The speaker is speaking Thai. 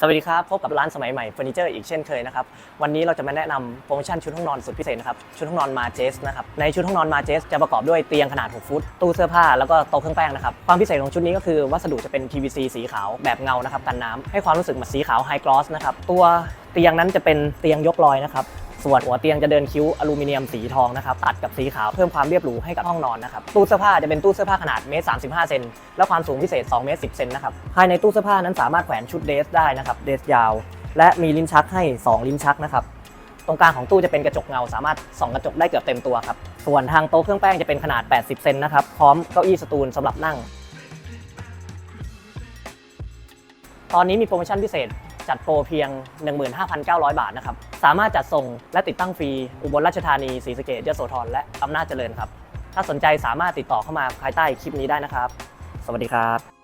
สวัสดีครับ พบกับร้านสมัยใหม่เฟอร์นิเจอร์อีกเช่นเคยนะครับ วันนี้เราจะมาแนะนำโปรโมชั่นชุดห้องนอนสุดพิเศษนะครับ ชุดห้องนอนมาเจสนะครับ ในชุดห้องนอนมาเจสจะประกอบด้วยเตียงขนาด 6 ฟุต ตู้เสื้อผ้า แล้วก็โต๊ะเครื่องแป้งนะครับ ความพิเศษของชุดนี้ก็คือวัสดุจะเป็น PVC สีขาวแบบเงานะครับกันน้ำให้ความรู้สึกเหมือนสีขาวไฮกลอสนะครับ ตัวเตียงนั้นจะเป็นเตียงยกลอยนะครับ ส่วนหัวเตียงจะเดินคิ้วอลูมิเนียมสีทองนะครับตัดกับสีขาวเพิ่มความเรียบหรูให้กับห้องนอนนะครับตู้เสื้อผ้าจะเป็นตู้เสื้อผ้าขนาดเมตร35เซนและความสูงพิเศษ2เมตร10เซนนะครับภายในตู้เสื้อผ้านั้นสามารถแขวนชุดเดรสได้นะครับเดรสยาว และมีลิ้นชักให้ 2 ลิ้นชักนะครับตรงกลางของตู้จะเป็นกระจกเงา สามารถส่องกระจกได้เกือบเต็มตัวครับส่วนทางโต๊ะเครื่องแป้งจะเป็นขนาด 80 เซนนะครับพร้อมเก้าอี้สตูลสำหรับนั่ง ตอนนี้มีโปรโมชั่นพิเศษ จัดโปรเพียง 15,900 บาทนะครับ สามารถจัดส่งและติดตั้งฟรี อุบลราชธานี ศรีสะเกษยโสธร และอำนาจเจริญครับ ถ้าสนใจสามารถติดต่อเข้ามาภายใต้คลิปนี้ได้นะครับ สวัสดีครับ